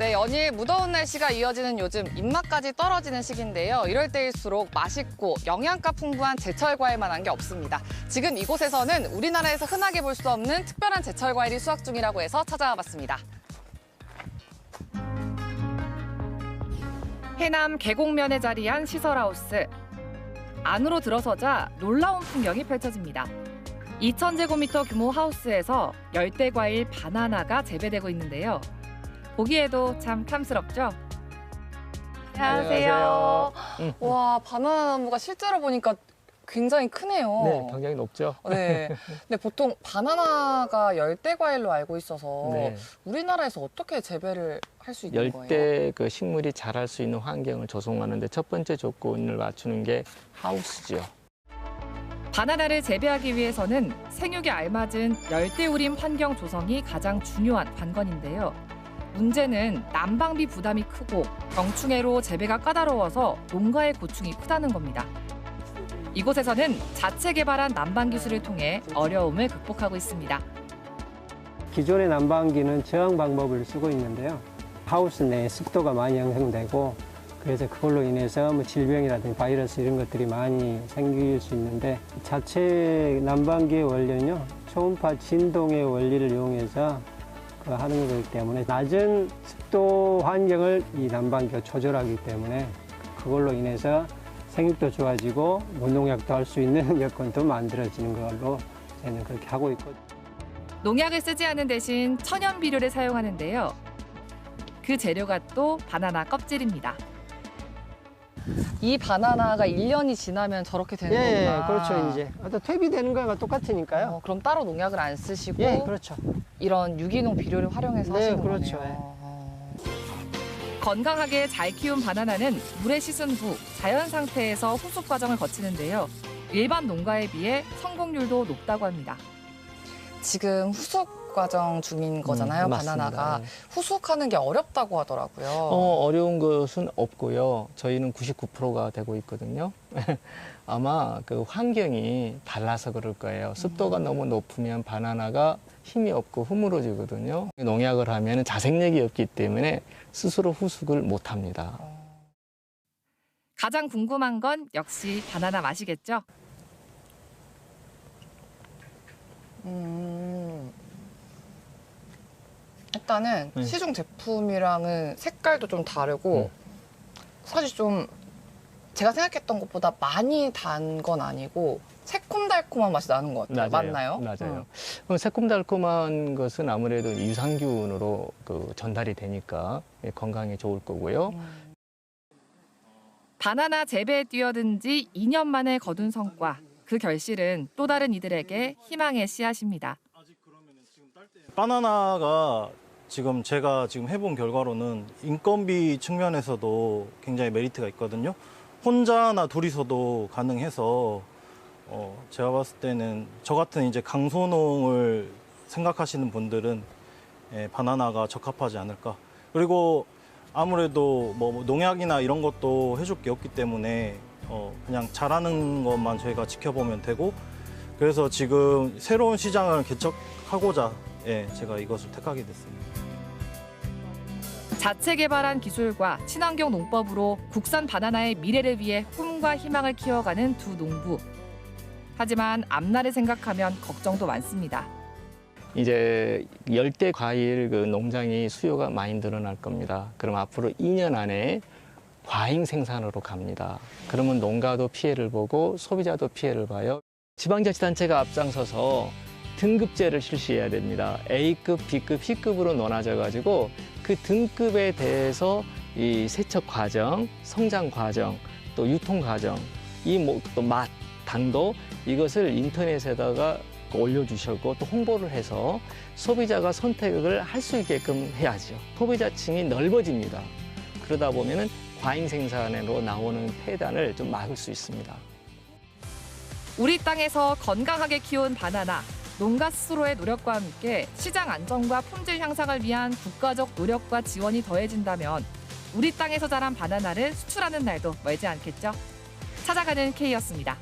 연일 무더운 날씨가 이어지는 요즘 입맛까지 떨어지는 시기인데요. 이럴 때일수록 맛있고 영양가 풍부한 제철 과일만한 게 없습니다. 지금 이곳에서는 우리나라에서 흔하게 볼 수 없는 특별한 제철 과일이 수확 중이라고 해서 찾아와 봤습니다. 해남 계곡면에 자리한 시설하우스. 안으로 들어서자 놀라운 풍경이 펼쳐집니다. 2,000제곱미터 규모 하우스에서 열대 과일 바나나가 재배되고 있는데요. 보기에도 참 탐스럽죠? 안녕하세요. 음. 와, 바나나 나무가 실제로 보니까 굉장히 크네요. 네, 굉장히 높죠. 네. 근데 보통 바나나가 열대 과일로 알고 있어서 네. 우리나라에서 어떻게 재배를 할 수 있는 거예요? 열대 그 식물이 자랄 수 있는 환경을 조성하는데 첫 번째 조건을 맞추는 게 하우스죠. 바나나를 재배하기 위해서는 생육에 알맞은 열대 우림 환경 조성이 가장 중요한 관건인데요. 문제는 난방비 부담이 크고 병충해로 재배가 까다로워서 농가의 고충이 크다는 겁니다. 이곳에서는 자체 개발한 난방 기술을 통해 어려움을 극복하고 있습니다. 기존의 난방기는 저항 방법을 쓰고 있는데요. 하우스 내에 습도가 많이 형성되고 그래서 그걸로 인해서 뭐 질병이라든지 바이러스 이런 것들이 많이 생길 수 있는데 자체 난방기의 원료는요 초음파 진동의 원리를 이용해서 그 하는 거기 때문에 낮은 습도 환경을 이 난방기가 조절하기 때문에 그걸로 인해서 생육도 좋아지고 무농약도 할 수 있는 여건도 만들어지는 걸로 저희는 그렇게 하고 있거든요. 농약을 쓰지 않은 대신 천연 비료를 사용하는데요. 그 재료가 또 바나나 껍질입니다. 이 바나나가 1년이 지나면 저렇게 되는 예, 예, 거구나. 그렇죠. 이제 어떤 퇴비되는 거가 똑같으니까요. 어, 그럼 따로 농약을 안 쓰시고 예, 그렇죠. 이런 유기농 비료를 활용해서 네, 하시는 그렇죠. 거네요. 어. 건강하게 잘 키운 바나나는 물에 씻은 후 자연 상태에서 후숙 과정을 거치는데요. 일반 농가에 비해 성공률도 높다고 합니다. 지금 후숙 과정 중인 거잖아요, 음. 바나나가. 네. 후숙하는 게 어렵다고 하더라고요. 어, 어려운 것은 없고요. 저희는 99%가 되고 있거든요. 아마 그 환경이 달라서 그럴 거예요. 습도가 너무 높으면 바나나가 힘이 없고 흐물어지거든요. 농약을 하면 자생력이 없기 때문에 스스로 후숙을 못 합니다. 가장 궁금한 건 역시 바나나 맛이겠죠? 음. 일단은 네. 시중 제품이랑은 색깔도 좀 다르고 사실 좀 제가 생각했던 것보다 많이 단 건 아니고 새콤달콤한 맛이 나는 것 같아요. 맞나요? 맞아요. 음. 어, 새콤달콤한 것은 아무래도 유산균으로 그 전달이 되니까 예, 건강에 좋을 거고요. 음. 바나나 재배에 뛰어든 지 2년 만에 거둔 성과. 그 결실은 또 다른 이들에게 희망의 씨앗입니다. 바나나가 지금 제가 지금 해본 결과로는 인건비 측면에서도 굉장히 메리트가 있거든요. 혼자나 둘이서도 가능해서 어, 제가 봤을 때는 저 같은 이제 강소농을 생각하시는 분들은 예, 바나나가 적합하지 않을까. 그리고 아무래도 뭐 농약이나 이런 것도 해줄 게 없기 때문에 어, 그냥 잘하는 것만 저희가 지켜보면 되고 그래서 지금 새로운 시장을 개척하고자 예, 제가 이것을 택하게 됐습니다. 자체 개발한 기술과 친환경 농법으로 국산 바나나의 미래를 위해 꿈과 희망을 키워가는 두 농부. 하지만 앞날을 생각하면 걱정도 많습니다. 이제 열대 과일 그 농장이 수요가 많이 늘어날 겁니다. 그럼 앞으로 2년 안에 과잉 생산으로 갑니다. 그러면 농가도 피해를 보고 소비자도 피해를 봐요. 지방자치단체가 앞장서서 등급제를 실시해야 됩니다. A급, B급, C급으로 나눠져 가지고 그 등급에 대해서 이 세척 과정, 성장 과정, 또 유통 과정, 이또맛 당도 이것을 인터넷에다가 올려주셨고 또 홍보를 해서 소비자가 선택을 할 수 있게끔 해야죠. 소비자층이 넓어집니다. 그러다 보면은 과잉 생산으로 나오는 폐단을 좀 막을 수 있습니다. 우리 땅에서 건강하게 키운 바나나. 농가 스스로의 노력과 함께 시장 안정과 품질 향상을 위한 국가적 노력과 지원이 더해진다면 우리 땅에서 자란 바나나를 수출하는 날도 멀지 않겠죠. 찾아가는 K였습니다.